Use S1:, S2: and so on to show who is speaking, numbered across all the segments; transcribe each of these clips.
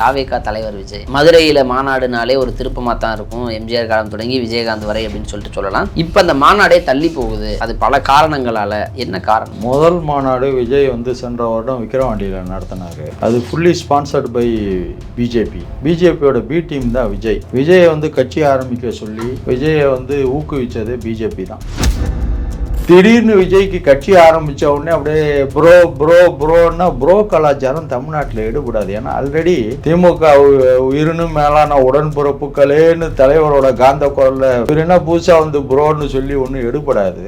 S1: தாவேகா தலைவர் விஜய். மதுரையில் மாநாடுனாலே ஒரு திருப்பமாக தான் இருக்கும். எம்ஜிஆர் காலம் தொடங்கி விஜயகாந்த் வரை அப்படின்னு சொல்லிட்டு சொல்லலாம். இப்போ அந்த மாநாடே தள்ளி போகுது. அது பல காரணங்களால் என்ன காரணம்?
S2: முதல் மாநாடு விஜய் வந்து சென்ற வருடம் விக்கிரவாண்டியில் நடத்தினார். அது ஃபுல்லி ஸ்பான்சர்ட் பை பிஜேபி பிஜேபியோட பி டீம் தான் விஜய். விஜயை வந்து கட்சி ஆரம்பிக்க சொல்லி விஜயை வந்து ஊக்குவிச்சது பிஜேபி தான். திடீர்னு விஜய்க்கு கட்சி ஆரம்பித்த உடனே அப்படியே ப்ரோ ப்ரோ ப்ரோன்னா ப்ரோ கலாச்சாரம் தமிழ்நாட்டில் ஈடுபடாது ஏன்னா ஆல்ரெடி திமுக உ- உயிரினும் மேலான உடன்பிறப்புகளேன்னு தலைவரோட காந்த குரலில் என்ன புதுசாக வந்து ப்ரோன்னு சொல்லி ஒன்றும் எடுபடாது.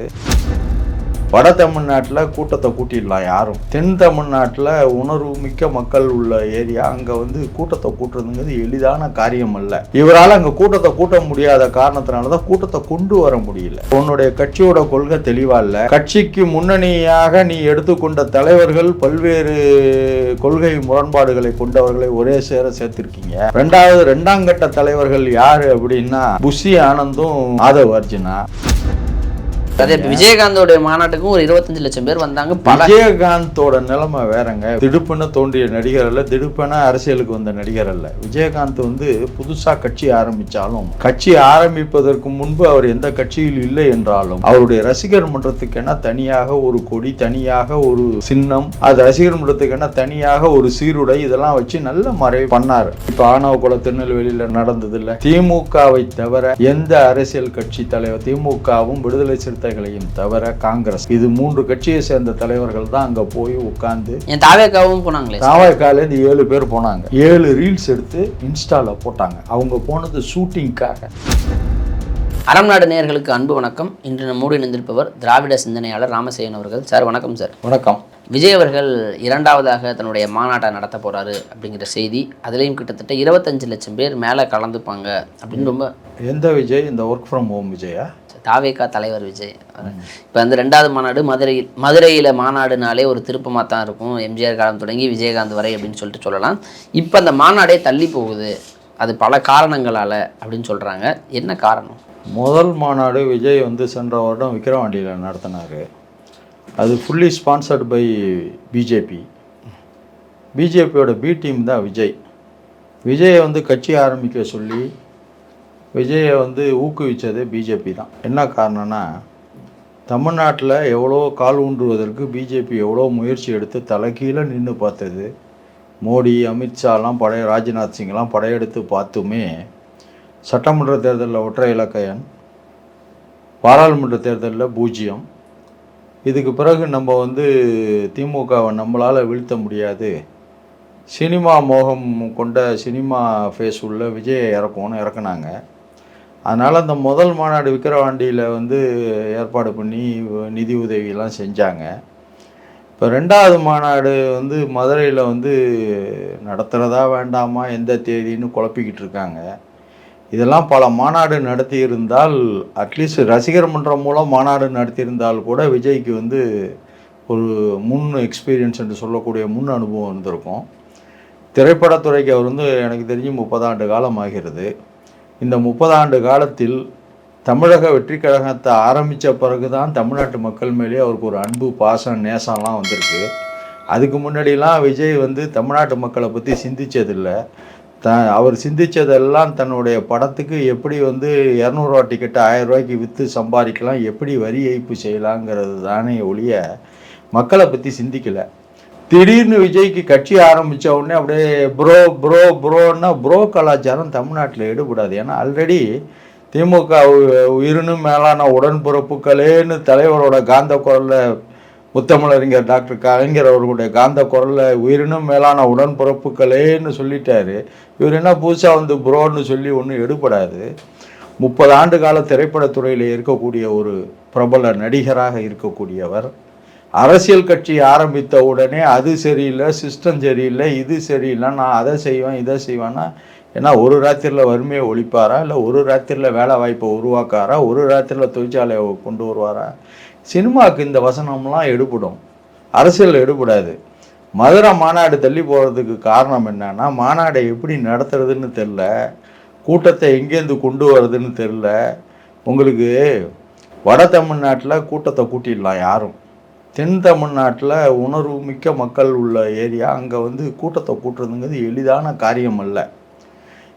S2: வட தமிழ்நாட்டில் கூட்டத்தை கூட்டிடலாம் யாரும். தென் தமிழ்நாட்டில் உணர்வு மிக்க மக்கள் உள்ள ஏரியா அங்கே வந்து கூட்டத்தை கூட்டுறதுங்கிறது எளிதான காரியம் அல்ல. இவரால் அங்கே கூட்டத்தை கூட்ட முடியாத காரணத்தினால தான் கூட்டத்தை கொண்டு வர முடியல. உன்னுடைய கட்சியோட கொள்கை தெளிவாக இல்லை. கட்சிக்கு முன்னணியாக நீ எடுத்துக்கொண்ட தலைவர்கள் பல்வேறு கொள்கை முரண்பாடுகளை கொண்டவர்களை ஒரே சேர சேர்த்திருக்கீங்க. ரெண்டாவது ரெண்டாம் கட்ட தலைவர்கள் யாரு அப்படின்னா புஷி ஆனந்தும் ஆதவ் அர்ஜுனா.
S1: அதே விஜயகாந்தோடைய மாநாட்டுக்கும் ஒரு இருபத்தஞ்சு லட்சம் பேர் வந்தாங்க.
S2: விஜயகாந்தோட நிலைமை வேறங்க. திடுப்புன்னு தோன்றிய நடிகர் அல்ல திடுப்பென அரசியலுக்கு வந்த நடிகர் அல்ல. விஜயகாந்த் வந்து புதுசா கட்சி ஆரம்பிச்சாலும் கட்சி ஆரம்பிப்பதற்கு முன்பு அவர் எந்த கட்சியில் இல்லை என்றாலும் அவருடைய ரசிகர் மன்றத்துக்கென தனியாக ஒரு கொடி தனியாக ஒரு சின்னம் அது ரசிகர் மன்றத்துக்கென தனியாக ஒரு சீருடை இதெல்லாம் வச்சு நல்ல மறை பண்ணாரு. இப்ப ஆணவ குல திருநெல்வேலியில நடந்தது இல்ல திமுகவை தவிர எந்த அரசியல் கட்சி தலைவர் திமுகவும் விடுதலை சிறுத்தைகளையும் தவிர காங்கிரஸ். இது மூன்று கட்சியை சேர்ந்த தலைவர்கள் தான் அங்க போய் உட்கார்ந்து
S1: என் தாவேக்காவும் போனாங்களே
S2: தாவாய்க்கால இருந்து ஏழு பேர் போனாங்க. ஏழு ரீல்ஸ் எடுத்து இன்ஸ்டால போட்டாங்க. அவங்க போனது ஷூட்டிங்காக.
S1: அறம் நாடு நேயர்களுக்கு அன்பு வணக்கம். இன்று நம்மோடு இணைந்திருப்பவர் திராவிட சிந்தனையாளர் ராமசேகன் அவர்கள். சார் வணக்கம் சார்.
S2: வணக்கம்.
S1: விஜய் அவர்கள் இரண்டாவதாக தன்னுடைய மாநாட்டை நடத்த போறாரு அப்படிங்கிற செய்தி அதுலேயும் கிட்டத்தட்ட இருபத்தஞ்சு லட்சம் பேர் மேலே கலந்துப்பாங்க அப்படின்னு ரொம்ப
S2: எந்த விஜய்? இந்த ஒர்க் ஃப்ரம் ஹோம் விஜயா?
S1: தாவேகா தலைவர் விஜய். இப்போ வந்து ரெண்டாவது மாநாடு மதுரையில் மதுரையில் மாநாடுனாலே ஒரு திருப்பமாக தான் இருக்கும். எம்ஜிஆர் காலம் தொடங்கி விஜயகாந்த் வரை அப்படின்னு சொல்லிட்டு சொல்லலாம். இப்போ அந்த மாநாடே தள்ளி போகுது. அது பல காரணங்களால் அப்படின்னு சொல்கிறாங்க என்ன காரணம்?
S2: முதல் மாநாடு விஜய் வந்து சென்ற வருடம் விக்ரவாண்டியில் நடத்தினார். அது ஃபுல்லி ஸ்பான்சர்டு பை பிஜேபி பிஜேபியோட பி டீம் தான் விஜய். விஜயை வந்து கட்சி ஆரம்பிக்க சொல்லி விஜயை வந்து ஊக்குவித்தது பிஜேபி தான். என்ன காரணம்னா தமிழ்நாட்டில் எவ்வளோ கால் ஊன்றுவதற்கு பிஜேபி எவ்வளோ முயற்சி எடுத்து தலைகீழே நின்று பார்த்தது. மோடி அமித்ஷாலாம் படைய ராஜ்நாத் சிங்லாம் படையெடுத்து பார்த்துமே சட்டமன்ற தேர்தலில் ஒற்றை இலக்கையன் பாராளுமன்ற தேர்தலில் பூஜ்ஜியம். இதுக்கு பிறகு நம்ம வந்து திமுகவை நம்மளால் வீழ்த்த முடியாது. சினிமா மோகம் கொண்ட சினிமா ஃபேஸ் உள்ள விஜயை இறக்கும்னு இறக்குனாங்க. அதனால் அந்த முதல் மாநாடு விக்கிரவாண்டியில் வந்து ஏற்பாடு பண்ணி நிதி உதவியெல்லாம் செஞ்சாங்க. இப்போ ரெண்டாவது மாநாடு வந்து மதுரையில் வந்து நடத்துகிறதா வேண்டாமா எந்த தேதின்னு குழப்பிக்கிட்டு இருக்காங்க. இதெல்லாம் பல மாநாடு நடத்தியிருந்தால் அட்லீஸ்ட் ரசிகர் மன்றம் மூலம் மாநாடு நடத்தியிருந்தால் கூட விஜய்க்கு வந்து ஒரு முன் எக்ஸ்பீரியன்ஸ் என்று சொல்லக்கூடிய முன் அனுபவம் இருந்திருக்கும். திரைப்படத்துறைக்கு அவர் வந்து எனக்கு தெரிஞ்சு முப்பதாண்டு காலம் ஆகிறது. இந்த முப்பதாண்டு காலத்தில் தமிழக வெற்றி கழகத்தை ஆரம்பித்த பிறகு தான் தமிழ்நாட்டு மக்கள் மேலேயே அவருக்கு ஒரு அன்பு பாசம் நேசம்லாம் வந்திருக்கு. அதுக்கு முன்னாடிலாம் விஜய் வந்து தமிழ்நாட்டு மக்களை பற்றி சிந்திச்சதில்லை. த அவர் சிந்திச்சதெல்லாம் தன்னுடைய படத்துக்கு எப்படி வந்து இரநூறுவா டிக்கெட்டு ஆயிரம் ரூபாய்க்கு விற்று சம்பாதிக்கலாம் எப்படி வரி ஏய்ப்பு செய்யலாங்கிறது தானே ஒழிய மக்களை பற்றி சிந்திக்கலை. திடீர்னு விஜய்க்கு கட்சி ஆரம்பிச்ச உடனே அப்படியே ப்ரோ ப்ரோ ப்ரோன்னா ப்ரோ கலாச்சாரம் தமிழ்நாட்டில் எடுபடாது. ஏன்னா ஆல்ரெடி திமுக உயிரினும் மேலான உடன்பிறப்புகளேன்னு தலைவரோட காந்த குரலில் முத்தமிழறிஞர் டாக்டர் கலைஞர் அவர்களுடைய காந்த குரலில் உயிரினும் மேலான உடன்பிறப்புகளேன்னு சொல்லிட்டாரு. இவர் என்ன புதுசாக வந்து ப்ரோன்னு சொல்லி ஒன்றும் எடுபடாது. முப்பது ஆண்டு கால திரைப்படத்துறையில் இருக்கக்கூடிய ஒரு பிரபல நடிகராக இருக்கக்கூடியவர். அரசியல் கட்சி ஆரம்பித்த உடனே அது சரியில்லை சிஸ்டம் சரியில்லை இது சரியில்லை நான் அதை செய்வேன் இதை செய்வேன்னா ஏன்னா ஒரு ராத்திரியில் வறுமையை ஒழிப்பாரா? இல்லை ஒரு ராத்திரியில் வேலை வாய்ப்பை உருவாக்காரா? ஒரு ராத்திரியில் தொழிற்சாலையை கொண்டு வருவாரா? சினிமாவுக்கு இந்த வசனம்லாம் எடுபடும். அரசியல் எடுபடாது. மதுரை மாநாடு தள்ளி போகிறதுக்கு காரணம் என்னன்னா மாநாடை எப்படி நடத்துறதுன்னு தெரில கூட்டத்தை எங்கேருந்து கொண்டு வர்றதுன்னு தெரில உங்களுக்கு வட தமிழ்நாட்டில் கூட்டத்தை கூட்டிடலாம் யாரும். தென் தமிழ்நாட்டில் உணர்வு மிக்க மக்கள் உள்ள ஏரியா அங்கே வந்து கூட்டத்தை கூட்டுறதுங்கிறது எளிதான காரியம் அல்ல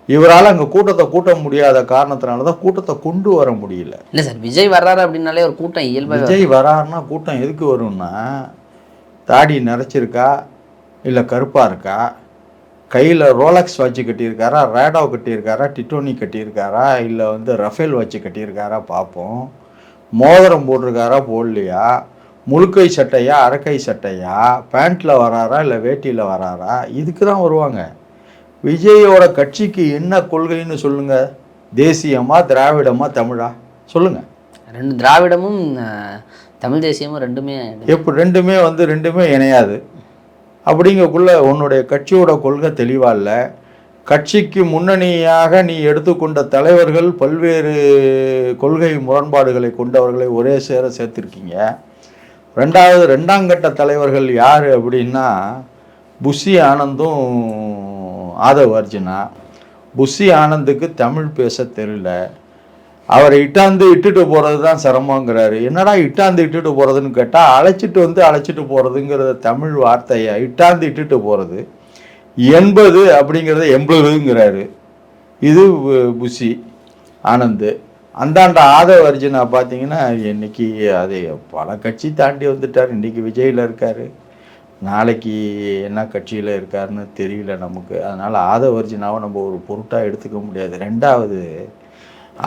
S2: இவரால் அங்கே கூட்டத்தை கூட்ட முடியாத காரணத்தினால தான் கூட்டத்தை கொண்டு வர முடியல.
S1: இல்லை சார் விஜய் வர்றாரு அப்படின்னாலே ஒரு கூட்டம் இயல்பாக
S2: விஜய் வராருன்னா கூட்டம் எதுக்கு வரும்னா தாடி நரைச்சிருக்கா இல்லை கருப்பாக இருக்கா கையில் ரோலக்ஸ் வாட்ச் கட்டியிருக்காரா ரேடோ கட்டியிருக்காரா டிட்டோனி கட்டியிருக்காரா இல்லை வந்து ரஃபேல் வாட்ச் கட்டியிருக்காரா பார்ப்போம் மோதிரம் போட்டிருக்காரா போடலையா? முழுக்கை சட்டையா அரைக்கை சட்டையா பேண்ட்டில் வராரா இல்லை வேட்டியில் வராரா? இதுக்கு தான் வருவாங்க. விஜயோட கட்சிக்கு என்ன கொள்கைன்னு சொல்லுங்க. தேசியமா திராவிடமா தமிழா? சொல்லுங்க.
S1: ரெண்டு திராவிடமும் தமிழ் தேசியமும் ரெண்டுமே
S2: எப்போ ரெண்டுமே வந்து ரெண்டுமே இணையாது. அப்படிங்கக்குள்ள உன்னுடைய கட்சியோட கொள்கை தெளிவா இல்லை. கட்சிக்கு முன்னணியாக நீ எடுத்துக்கொண்ட தலைவர்கள் பல்வேறு கொள்கை முரண்பாடுகளை கொண்டவர்களை ஒரே சேர சேர்த்துருக்கீங்க. ரெண்டாவது ரெண்டாம் கட்ட தலைவர்கள் யார் அப்படின்னா புஷி ஆனந்தும் ஆதவ் அர்ஜுனா. புஷி ஆனந்துக்கு தமிழ் பேச தெரியல. அவரை இட்டாந்து இட்டுட்டு போகிறது தான் சிரமங்கிறாரு. என்னடா இட்டாந்து இட்டுட்டு போகிறதுன்னு கேட்டால் அழைச்சிட்டு வந்து அழைச்சிட்டு போகிறதுங்கிறத தமிழ் வார்த்தையை இட்டாந்து இட்டுட்டு போகிறது எண்பது அப்படிங்கிறத எண்பதுங்கிறாரு. இது பு- புஷி ஆனந்து. அந்தாண்ட ஆதவ அர்ஜுனா பார்த்தீங்கன்னா இன்னைக்கு அது பல கட்சி தாண்டி வந்துட்டார். இன்னைக்கு விஜயில் இருக்கார். நாளைக்கு என்ன கட்சியில் இருக்காருன்னு தெரியல நமக்கு. அதனால் ஆதவ அர்ஜுனாவை நம்ம ஒரு பொருட்டாக எடுத்துக்க முடியாது. ரெண்டாவது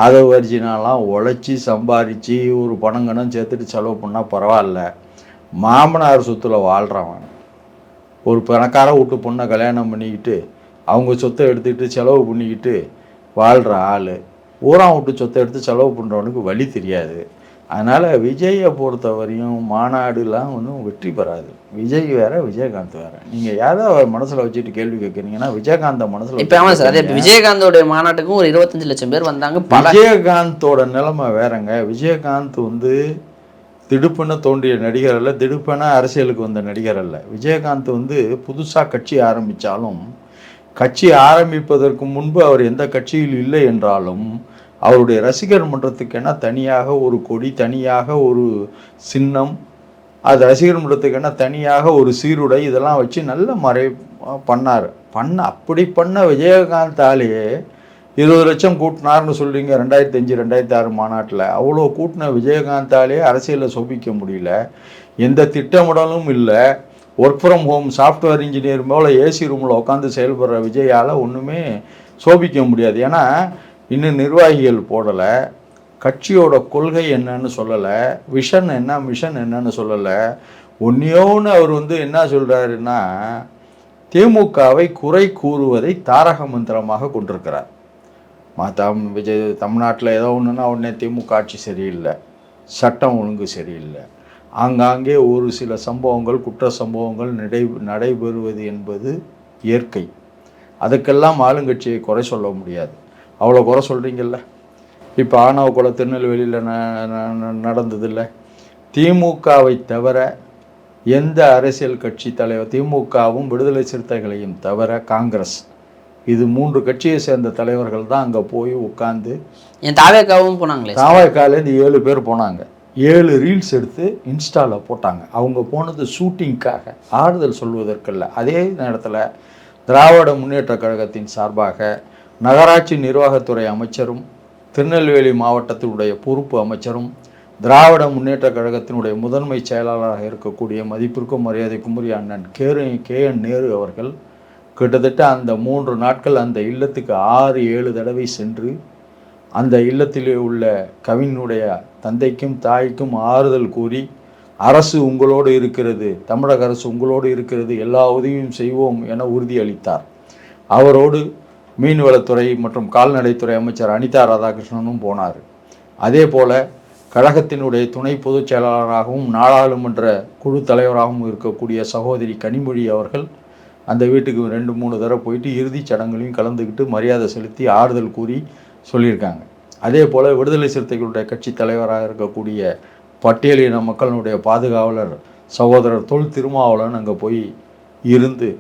S2: ஆதவ அர்ஜுனாலாம் உழைச்சி சம்பாரித்து ஒரு பணங்கணம் சேர்த்துட்டு செலவு பண்ணால் பரவாயில்ல. மாமனார் சொத்தில் வாழ்கிறவன் ஒரு பணக்கார வீட்டு பொண்ணை கல்யாணம் பண்ணிக்கிட்டு அவங்க சொத்தை எடுத்துக்கிட்டு செலவு பண்ணிக்கிட்டு வாழ்கிற ஆள். ஊரான் வீட்டு சொத்தை எடுத்து செலவு பண்ணுறவனுக்கு வழி தெரியாது. அதனால் விஜயை பொறுத்த வரையும் மாநாடுலாம் ஒன்றும் வெற்றி பெறாது. விஜய் வேற விஜயகாந்த் வேற. நீங்கள் யாரோ மனசில் வச்சுட்டு கேள்வி கேட்குறீங்கன்னா விஜயகாந்த மனசில்
S1: இப்போ ஆமாம் சார் இப்போ விஜயகாந்தோடைய மாநாட்டுக்கும் ஒரு இருபத்தஞ்சு லட்சம் பேர் வந்தாங்க
S2: விஜயகாந்தோட நிலைமை வேறங்க. விஜயகாந்த் வந்து திடுப்புன்னு தோன்றிய நடிகர் அல்ல திடுப்பென அரசியலுக்கு வந்த நடிகர் அல்ல. விஜயகாந்த் வந்து புதுசாக கட்சி ஆரம்பித்தாலும் கட்சி ஆரம்பிப்பதற்கு முன்பு அவர் எந்த கட்சியில் இல்லை என்றாலும் அவருடைய ரசிகர் மன்றத்துக்கென தனியாக ஒரு கொடி தனியாக ஒரு சின்னம் அது ரசிகர் மன்றத்துக்கென தனியாக ஒரு சீருடை இதெல்லாம் வச்சு நல்ல மறை பண்ணார். பண்ண அப்படி பண்ண விஜயகாந்தாலேயே இருபது லட்சம் கூட்டினார்னு சொல்றீங்க ரெண்டாயிரத்தி அஞ்சு ரெண்டாயிரத்தி ஆறு மாநாட்டில். அவ்வளோ கூட்டின விஜயகாந்தாலே அரசியலில் சோபிக்க முடியல. எந்த திட்டமிடலும் இல்லை. Work from home software engineer மேலே ஏசி ரூமில் உட்காந்து செயல்படுற விஜயால் ஒன்றுமே சோபிக்க முடியாது. ஏன்னா இன்னும் நிர்வாகிகள் போடலை. கட்சியோட கொள்கை என்னன்னு சொல்லலை. விஷன் என்ன மிஷன் என்னன்னு சொல்லலை. ஒன்றையோன்னு அவர் வந்து என்ன சொல்கிறாருன்னா திமுகவை குறை கூறுவதை தாரக மந்திரமாக கொண்டிருக்கிறார். மாதம் விஜய் தமிழ்நாட்டில் ஏதோ ஒன்றுன்னா உடனே திமுக ஆட்சி சரியில்லை. சட்டம் ஒழுங்கு சரியில்லை. ஆங்காங்கே ஒரு சில சம்பவங்கள் குற்ற சம்பவங்கள் நடை நடைபெறுவது என்பது இயற்கை. அதுக்கெல்லாம் ஆளுங்கட்சியை குறை சொல்ல முடியாது. அவ்வளோ குறை சொல்கிறீங்கல்ல இப்போ ஆணவ கொலை திருநெல்வேலியில் நடந்ததில்ல. திமுகவை தவிர எந்த அரசியல் கட்சி தலைவர் திமுகவும் விடுதலை சிறுத்தைகளையும் தவிர காங்கிரஸ். இது மூன்று கட்சியை சேர்ந்த தலைவர்கள் தான் அங்கே போய் உட்காந்து
S1: என் தாவேக்காவும் போனாங்களே
S2: தாவாய்க்காலேருந்து ஏழு பேர் போனாங்க. ஏழு ரீல்ஸ் எடுத்து இன்ஸ்டாவில் போட்டாங்க. அவங்க போனது ஷூட்டிங்க்காக. ஆறுதல் சொல்வதற்கல்ல அதே நேரத்தில் திராவிட முன்னேற்றக் கழகத்தின் சார்பாக நகராட்சி நிர்வாகத்துறை அமைச்சரும் திருநெல்வேலி மாவட்டத்தினுடைய பொறுப்பு அமைச்சரும் திராவிட முன்னேற்றக் கழகத்தினுடைய முதன்மை செயலாளராக இருக்கக்கூடிய மதிப்பிற்கும் மரியாதைக்கும் உரிய அண்ணன் கேரு கே என் நேரு அவர்கள் கிட்டத்தட்ட அந்த மூன்று நாட்கள் அந்த இல்லத்துக்கு ஆறு ஏழு தடவை சென்று அந்த இல்லத்திலே உள்ள கவினுடைய தந்தைக்கும் தாய்க்கும் ஆறுதல் கூறி அரசு உங்களோடு இருக்கிறது தமிழக அரசு உங்களோடு இருக்கிறது எல்லா உதவியும் செய்வோம் என உறுதியளித்தார். அவரோடு மீன்வளத்துறை மற்றும் கால்நடைத்துறை அமைச்சர் அனிதா ராதாகிருஷ்ணனும் போனார். அதே போல கழகத்தினுடைய துணை பொதுச் செயலாளராகவும் நாடாளுமன்ற குழு தலைவராகவும் இருக்கக்கூடிய சகோதரி கனிமொழி அவர்கள் அந்த வீட்டுக்கு ரெண்டு மூணு தடவை போயிட்டு இறுதிச் சடங்குலையும் கலந்துக்கிட்டு மரியாதை செலுத்தி ஆறுதல் கூறி சொல்லியிருக்காங்க. அதே போல் விடுதலை சிறுத்தைகளுடைய கட்சி தலைவராக இருக்கக்கூடிய பட்டியலின மக்களுடைய பாதுகாவலர் சகோதரர் தொல் திருமாவளவன் அங்கே போய் இருந்து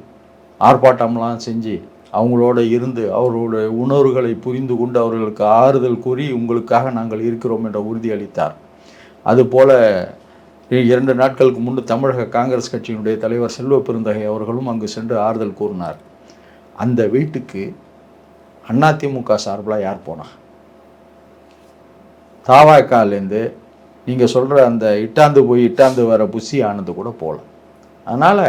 S2: ஆர்ப்பாட்டம்லாம் செஞ்சு அவங்களோட இருந்து அவர்களுடைய உணர்வுகளை புரிந்து கொண்டு அவர்களுக்கு ஆறுதல் கூறி உங்களுக்காக நாங்கள் இருக்கிறோம் என்ற உறுதியளித்தார் அதுபோல இரண்டு நாட்களுக்கு முன்பு தமிழக காங்கிரஸ் கட்சியினுடைய தலைவர் செல்வ பெருந்தகை அவர்களும் அங்கு சென்று ஆறுதல் கூறினார். அந்த வீட்டுக்கு அதிமுக சார்பில் யார் போனா தாவாக்காலேருந்து நீங்கள் சொல்கிற அந்த இட்டாந்து போய் இட்டாந்து வர புஷி ஆனது கூட போகல அதனால்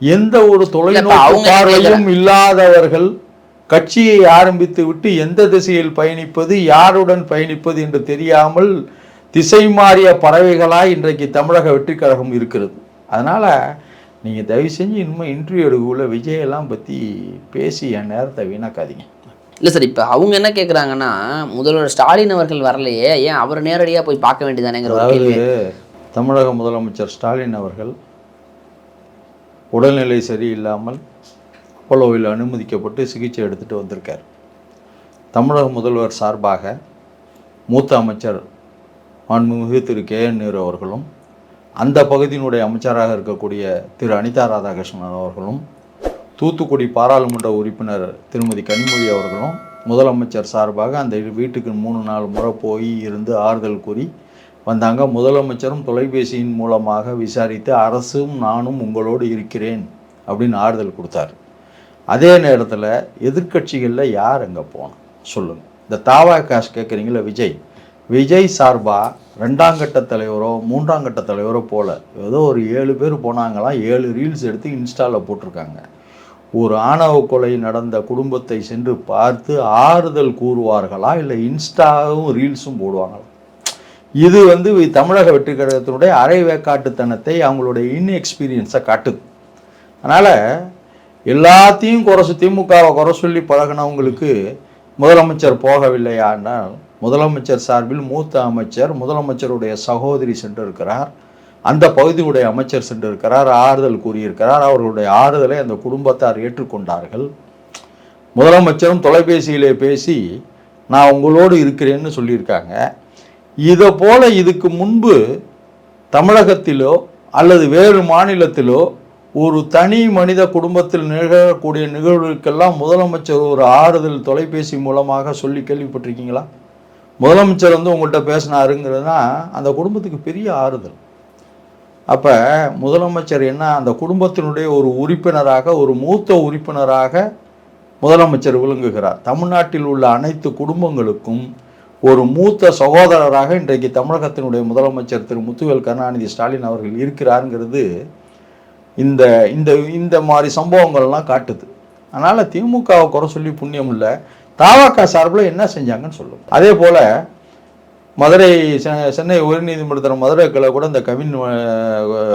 S2: எந்த ஒரு தொலைநோக்கு பார்வையும் இல்லாதவர்கள் கட்சியை ஆரம்பித்து விட்டு எந்த திசையில் பயணிப்பது யாருடன் பயணிப்பது என்று தெரியாமல் திசை மாறிய பறவைகளாய் இன்றைக்கு தமிழக வெற்றிக் கழகம் இருக்கிறது. அதனால் நீங்கள் தயவு செஞ்சு இனிமேல் இன்டர்வியூ எடுக்கக்குள்ள விஜயெல்லாம் பற்றி பேசி என் நேரத்தை வீணாக்காதீங்க.
S1: இல்லை சார் இப்போ அவங்க என்ன கேட்குறாங்கன்னா முதல்வர் ஸ்டாலின் அவர்கள் வரலையே ஏன் அவர் நேரடியாக போய் பார்க்க வேண்டியதானேங்கிற
S2: அதாவது தமிழக முதலமைச்சர் ஸ்டாலின் அவர்கள் உடல்நிலை சரியில்லாமல் அப்போலோவில் அனுமதிக்கப்பட்டு சிகிச்சை எடுத்துட்டு வந்திருக்கார். தமிழக முதல்வர் சார்பாக மூத்த அமைச்சர் மாண்புமிகு திரு கே என் நேரு அவர்களும் அந்த பகுதியினுடைய அமைச்சராக இருக்கக்கூடிய திரு அனிதா ராதாகிருஷ்ணன் அவர்களும் தூத்துக்குடி பாராளுமன்ற உறுப்பினர் திருமதி கனிமொழி அவர்களும் முதலமைச்சர் சார்பாக அந்த வீட்டுக்கு மூணு நாலு முறை போய் இருந்து ஆறுதல் கூறி வந்தாங்க. முதலமைச்சரும் தொலைபேசியின் மூலமாக விசாரித்து அரசும் நானும் உங்களோடு இருக்கிறேன் அப்படின்னு ஆறுதல் கொடுத்தாரு. அதே நேரத்தில் எதிர்க்கட்சிகளில் யார் அங்கே போனோம்? சொல்லுங்கள் இந்த தாவா காஷ் கேட்குறீங்களா விஜய். விஜய் சார்பாக ரெண்டாம் கட்ட தலைவரோ மூன்றாம் கட்ட தலைவரோ போல ஏதோ ஒரு ஏழு பேர் போனாங்களாம் ஏழு ரீல்ஸ் எடுத்து இன்ஸ்டாவில் போட்டிருக்காங்க. ஒரு ஆணவ கொலை நடந்த குடும்பத்தை சென்று பார்த்து ஆறுதல் கூறுவார்களா? இல்லை இன்ஸ்டாவும் ரீல்ஸும் போடுவாங்களா? இது வந்து தமிழக வெற்றி கழகத்தினுடைய அரை வேக்காட்டுத்தனத்தை அவங்களுடைய இன்எக்ஸ்பீரியன்ஸை காட்டுது. அதனால் எல்லாத்தையும் குறை திமுகவை குறை சொல்லி பழகினவங்களுக்கு முதலமைச்சர் போகவில்லையானால் முதலமைச்சர் சார்பில் மூத்த அமைச்சர் முதலமைச்சருடைய சகோதரி சென்றிருக்கிறார். அந்த பகுதியுடைய அமைச்சர் சென்றிருக்கிறார் ஆறுதல் கூறியிருக்கிறார். அவர்களுடைய ஆறுதலை அந்த குடும்பத்தார் ஏற்றுக்கொண்டார்கள். முதலமைச்சரும் தொலைபேசியிலே பேசி நான் உங்களோடு இருக்கிறேன்னு சொல்லியிருக்காங்க. இதை போல இதுக்கு முன்பு தமிழகத்திலோ அல்லது வேறு மாநிலத்திலோ ஒரு தனி மனித குடும்பத்தில் நிகழக்கூடிய நிகழ்வுகளுக்கெல்லாம் முதலமைச்சர் ஒரு ஆறுதல் தொலைபேசி மூலமாக சொல்லி கேள்விப்பட்டிருக்கீங்களா? முதலமைச்சர் வந்து உங்கள்கிட்ட பேசினாருங்கிறதுனா அந்த குடும்பத்துக்கு பெரிய ஆறுதல். அப்போ முதலமைச்சர் என்ன அந்த குடும்பத்தினுடைய ஒரு உறுப்பினராக ஒரு மூத்த உறுப்பினராக முதலமைச்சர் விளங்குகிறார். தமிழ்நாட்டில் உள்ள அனைத்து குடும்பங்களுக்கும் ஒரு மூத்த சகோதரராக இன்றைக்கு தமிழகத்தினுடைய முதலமைச்சர் திரு. முத்துவேல் கருணாநிதி ஸ்டாலின் அவர்கள் இருக்கிறாருங்கிறது இந்த இந்த இந்த மாதிரி சம்பவங்கள்லாம் காட்டுது. அதனால் திமுகவை குறை சொல்லி புண்ணியம் இல்லை. தாவாக்கா சார்பில் என்ன செஞ்சாங்கன்னு சொல்லும் அதே போல் மதுரை செ- சென்னை உயர்நீதிமன்றத்தில் மதுரை கிளை கூட இந்த கவின்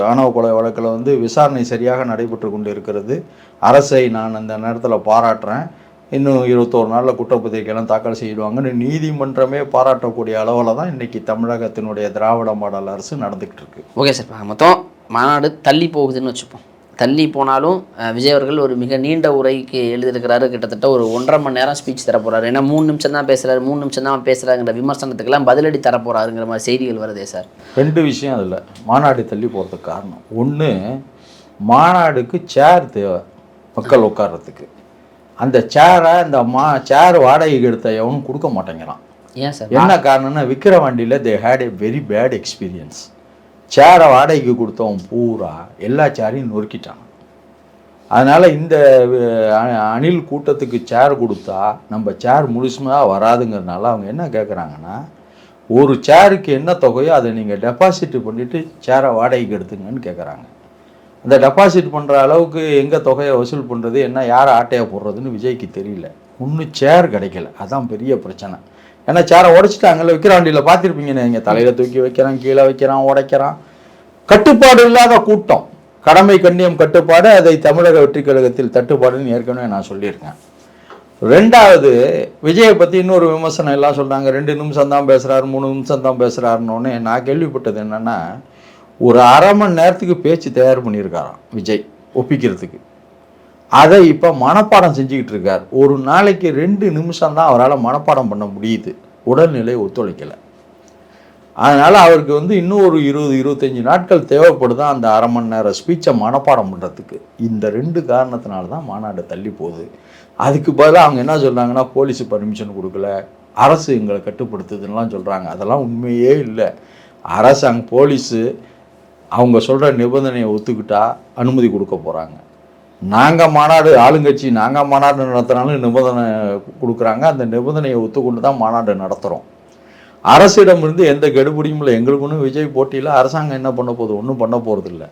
S2: ஆணவ கொலை வழக்கில் வந்து விசாரணை சரியாக நடைபெற்று கொண்டு இருக்கிறது அரசை நான் அந்த நேரத்தில் பாராட்டுறேன். இன்னும் இருபத்தோரு நாளில் குற்றப்பத்திரிகைலாம் தாக்கல் செய்வாங்கன்னு நீதிமன்றமே பாராட்டக்கூடிய அளவில் தான் இன்றைக்கி தமிழகத்தினுடைய திராவிட மாடல் அரசு நடந்துக்கிட்டு இருக்கு.
S1: ஓகே சார் மொத்தம் மாநாடு தள்ளி போகுதுன்னு வச்சுப்போம். தள்ளி போனாலும் விஜய் அவர்கள் ஒரு மிக நீண்ட உரைக்கு எழுதியிருக்கிறாரு. கிட்டத்தட்ட ஒரு ஒன்றரை மணி நேரம் ஸ்பீச் தர போறாரு ஏன்னா மூணு நிமிஷம் தான் பேசுறாரு. மூணு நிமிஷம் தான் பேசுறாங்கிற விமர்சனத்துக்கெல்லாம் பதிலடி தர போறாருங்கிற மாதிரி செய்திகள் வருதே சார்.
S2: ரெண்டு விஷயம் அதில். மாநாடு தள்ளி போகிறதுக்கு காரணம். ஒன்று மாநாடுக்கு சேர் தேவை. மக்கள் உட்கார்றதுக்கு. அந்த சேரை அந்த மா சேர் வாடகைக்கு எடுத்த எவனும் கொடுக்க மாட்டேங்கிறான்.
S1: ஏன் சார்?
S2: என்ன காரணம்னா விக்கிரவாண்டியில் they had a very bad experience சேரை வாடகைக்கு கொடுத்தவன் பூரா எல்லா சேரையும் நொறுக்கிட்டான். அதனால் இந்த அணில் கூட்டத்துக்கு சேர் கொடுத்தா நம்ம சேர் முழுசுமாக வராதுங்கிறதுனால அவங்க என்ன கேட்குறாங்கன்னா ஒரு சேருக்கு என்ன தொகையோ அதை நீங்கள் டெபாசிட் பண்ணிவிட்டு சேரை வாடகைக்கு எடுத்துங்கன்னு கேட்குறாங்க அந்த டெபாசிட் பண்ணுற அளவுக்கு எங்கே தொகையை வசூல் பண்ணுறது என்ன யார் ஆட்டையாக போடுறதுன்னு விஜய்க்கு தெரியல. ஒன்றும் சேர் கிடைக்கல. அதான் பெரிய பிரச்சனை. ஏன்னா சேரை உடைச்சிட்டாங்கல்ல விக்கிரவாண்டியில் பார்த்துருப்பீங்கண்ணே இங்கே தலையில் தூக்கி வைக்கிறான் கீழே வைக்கிறான் உடைக்கிறான். கட்டுப்பாடு இல்லாத கூட்டம். கடமை கண்ணியம் கட்டுப்பாடு அதை தமிழக வெற்றிக் கழகத்தில் தட்டுப்பாடுன்னு ஏற்கனவே நான் சொல்லியிருக்கேன். ரெண்டாவது விஜயை பற்றி இன்னொரு விமர்சனம் எல்லாம் சொல்கிறாங்க ரெண்டு நிமிஷம் தான் பேசுகிறாரு மூணு நிமிஷம் தான் பேசுகிறாருன்னொன்னே நான் கேள்விப்பட்டது என்னென்னா ஒரு அரை மணி நேரத்துக்கு பேச்சு தயார் பண்ணியிருக்காராம் விஜய் ஒப்பிக்கிறதுக்கு. அதை இப்போ மனப்பாடம் செஞ்சுக்கிட்டு இருக்கார். ஒரு நாளைக்கு ரெண்டு நிமிஷம் தான் அவரால் மனப்பாடம் பண்ண முடியுது. உடல்நிலை ஒத்துழைக்கலை. அதனால் அவருக்கு வந்து இன்னும் ஒரு இருபது இருபத்தஞ்சி நாட்கள் தேவைப்படுதான் அந்த அரை மணி நேரம் ஸ்பீச்சை மனப்பாடம் பண்ணுறதுக்கு இந்த ரெண்டு காரணத்தினால தான் மாநாடு தள்ளி போகுது. அதுக்கு பதிலாக அவங்க என்ன சொல்கிறாங்கன்னா போலீஸ் பர்மிஷன் கொடுக்கல. அரசு எங்களை கட்டுப்படுத்துதுன்னெலாம் சொல்கிறாங்க அதெல்லாம் உண்மையே இல்லை. அரசாங்க போலீஸு அவங்க சொல்கிற நிபந்தனையை ஒத்துக்கிட்டா அனுமதி கொடுக்க போகிறாங்க நாங்கள் மாநாடு ஆளுங்கட்சி நாங்கள் மாநாடு நடத்தினாலும் நிபந்தனை கொடுக்குறாங்க. அந்த நிபந்தனையை ஒத்துக்கொண்டு தான் மாநாடு நடத்துகிறோம் அரசிடமிருந்து எந்த கெடுபிடியும் இல்லை. எங்களுக்கு ஒன்றும் விஜய் போட்டியில் அரசாங்கம் என்ன பண்ண போகுது? ஒன்றும் பண்ண போகிறதில்ல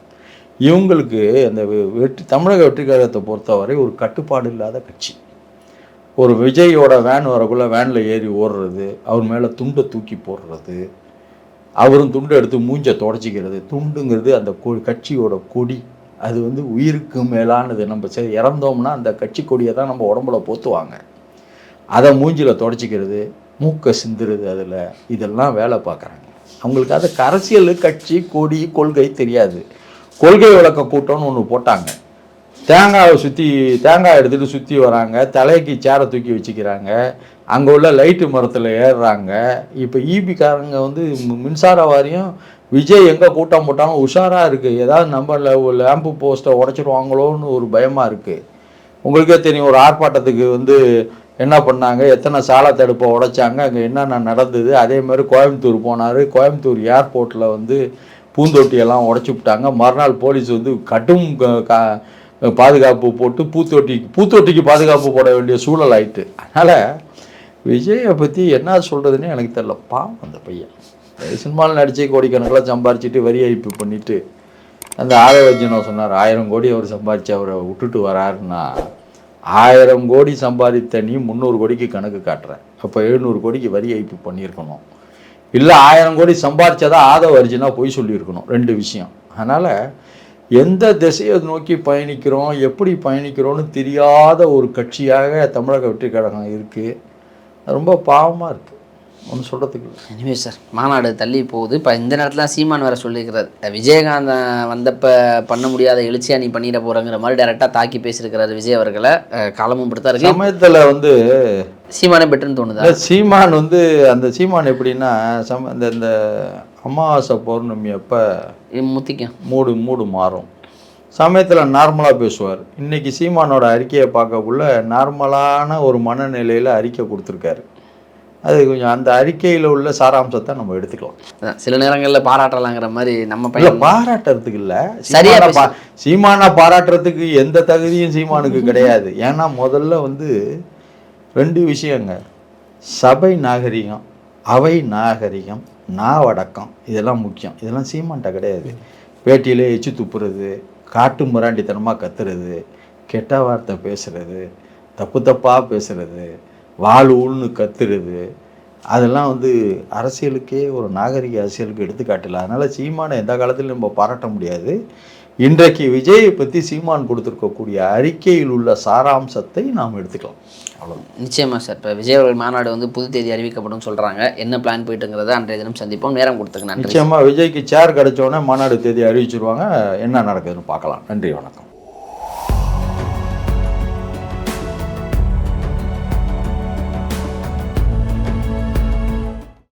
S2: இவங்களுக்கு அந்த வெ- வெற்றி தமிழக வெற்றிக்காரத்தை பொறுத்தவரை ஒரு கட்டுப்பாடு இல்லாத கட்சி. ஒரு விஜயோட வேன் வரக்குள்ளே வேனில் ஏறி ஓடுறது அவர் மேலே துண்டை தூக்கி போடுறது அவரும் துண்டை எடுத்து மூஞ்சை தொடச்சிக்கிறது துண்டுங்கிறது அந்த கொ கட்சியோட கொடி. அது வந்து உயிருக்கு மேலானது. நம்ம சரி இறந்தோம்னா அந்த கட்சி கொடியை தான் நம்ம உடம்புல போத்துவாங்க. அதை மூஞ்சில தொடச்சிக்கிறது மூக்கை சிந்துறது அதில் இதெல்லாம் வேலை பார்க்குறாங்க. அவங்களுக்கு அது அரசியல் கட்சி கொடி கொள்கை தெரியாது. கொள்கை விளக்க கூட்டம்னு ஒன்று போட்டாங்க. தேங்காயை சுற்றி தேங்காய் எடுத்துகிட்டு சுற்றி வராங்க. தலைக்கு சேரை தூக்கி வச்சுக்கிறாங்க. அங்கே உள்ள லைட்டு மரத்தில் ஏறுறாங்க. இப்போ ஈபிக்காரங்க வந்து மின்சார வாரியம் விஜய் எங்கே கூட்டம் போட்டாலும் உஷாராக இருக்குது ஏதாவது நம்ம லேம்பு போஸ்ட்டை உடச்சிடுவாங்களோன்னு ஒரு பயமாக இருக்குது உங்களுக்கே தெரியும் ஒரு ஆர்ப்பாட்டத்துக்கு வந்து என்ன பண்ணாங்க? எத்தனை சாலை தடுப்பை உடைச்சாங்க? அங்கே என்னென்ன நடந்தது? அதே மாதிரி கோயம்புத்தூர் போனார். கோயம்புத்தூர் ஏர்போர்ட்டில் வந்து பூந்தொட்டியெல்லாம் உடச்சி விட்டாங்க. மறுநாள் போலீஸ் வந்து கடும் கா- பாதுகாப்பு போட்டு பூத்தொட்டிக்கு பூத்தொட்டிக்கு பாதுகாப்பு போட வேண்டிய சூழல் ஆயிட்டு. அதனால் விஜயை பற்றி என்ன சொல்கிறதுன்னு எனக்கு தெரில பாவம் அந்த பையன். சினிமாவில் நடித்து கோடிக்கணக்கில் சம்பாரிச்சிட்டு வரி ஏய்ப்பு பண்ணிட்டு அந்த ஆதவர்ஜனோ சொன்னார் ஆயிரம் கோடி அவர் சம்பாரிச்சு அவரை விட்டுட்டு வராருன்னா ஆயிரம் கோடி சம்பாதித்த நீ முந்நூறு கோடிக்கு கணக்கு காட்டுற. அப்போ எழுநூறு கோடிக்கு வரி ஏய்ப்பு பண்ணியிருக்கணும். இல்லை ஆயிரம் கோடி சம்பாரிச்சதா ஆதவ அர்ஜுனா பொய் சொல்லியிருக்கணும். ரெண்டு விஷயம். அதனால் எந்த திசையை நோக்கி பயணிக்கிறோம் எப்படி பயணிக்கிறோன்னு தெரியாத ஒரு கட்சியாக தமிழக வெற்றி கழகம் இருக்குது ரொம்ப பாவமாக இருக்குது ஒன்றும் சொல்கிறதுக்கு இல்லை.
S1: எனிவே சார் மாநாடு தள்ளி போகுது. இப்போ இந்த நேரத்தில் சீமான் வேற சொல்லியிருக்கிறார். விஜயகாந்த் வந்தப்ப பண்ண முடியாத எழுச்சியா நீ பண்ணிட போறங்கிற மாதிரி டேரெக்டாக தாக்கி பேசியிருக்கிறாரு விஜய் அவர்களை. காலமும் இப்படித்தான் இருக்கு.
S2: சமயத்தில் வந்து
S1: சீமானே பெட்டர்னு தோணுதா?
S2: சீமான் வந்து அந்த சீமான் எப்படின்னா சம இந்த இந்த அமாவாசை பௌர்ணமி அப்போ
S1: முத்திக்கும்
S2: மூடு மூடு மாறும். சமயத்தில் நார்மலாக பேசுவார். இன்னைக்கு சீமானோட அறிக்கையை பார்க்கக்குள்ள நார்மலான ஒரு மனநிலையில் அறிக்கை கொடுத்துருக்காரு. அது கொஞ்சம் அந்த அறிக்கையில் உள்ள சாராம்சத்தை நம்ம எடுத்துக்கலாம்.
S1: சில நேரங்களில் பாராட்டலாங்கிற மாதிரி நம்ம
S2: இல்ல பாராட்டுறதுக்கு இல்ல.
S1: சரியா
S2: சீமானை பா சீமானை பாராட்டுறதுக்கு எந்த தகுதியும் சீமானுக்கு கிடையாது. ஏன்னா முதல்ல வந்து ரெண்டு விஷயங்க. சபை நாகரிகம் அவை நாகரிகம் நாவடக்கம் இதெல்லாம் முக்கியம். இதெல்லாம் சீமான்ட்ட கிடையாது. பேட்டியிலே எச்சு துப்புறது காட்டு மிராண்டித்தனமாக கத்துறது கெட்ட வார்த்தை பேசுறது தப்பு தப்பாக பேசுறது ஊழ்னு கத்துறது. அதெல்லாம் வந்து அரசியலுக்கே ஒரு நாகரிக அரசியலுக்கு எடுத்துக்காட்டில்ல. அதனால் சீமானை எந்த காலத்திலும் நம்ம பாராட்ட முடியாது. இன்றைக்கு விஜயை பற்றி சீமான் கொடுத்துருக்கக்கூடிய அறிக்கையில் உள்ள சாராம்சத்தை நாம் எடுத்துக்கலாம். அவ்வளோதான்
S1: நிச்சயமா சார். இப்போ விஜய் அவர்கள் மாநாடு வந்து புது தேதி அறிவிக்கப்படும் சொல்றாங்க. என்ன பிளான் போயிட்டுங்கிறத அன்றைய தினம் சந்திப்போம். நேரம் கொடுத்துங்க நன்றி.
S2: நிச்சயமாக விஜய்க்கு சேர் கிடைச்ச உடனே மாநாடு தேதி அறிவிச்சிருவாங்க. என்ன நடக்குதுன்னு பார்க்கலாம். நன்றி வணக்கம்.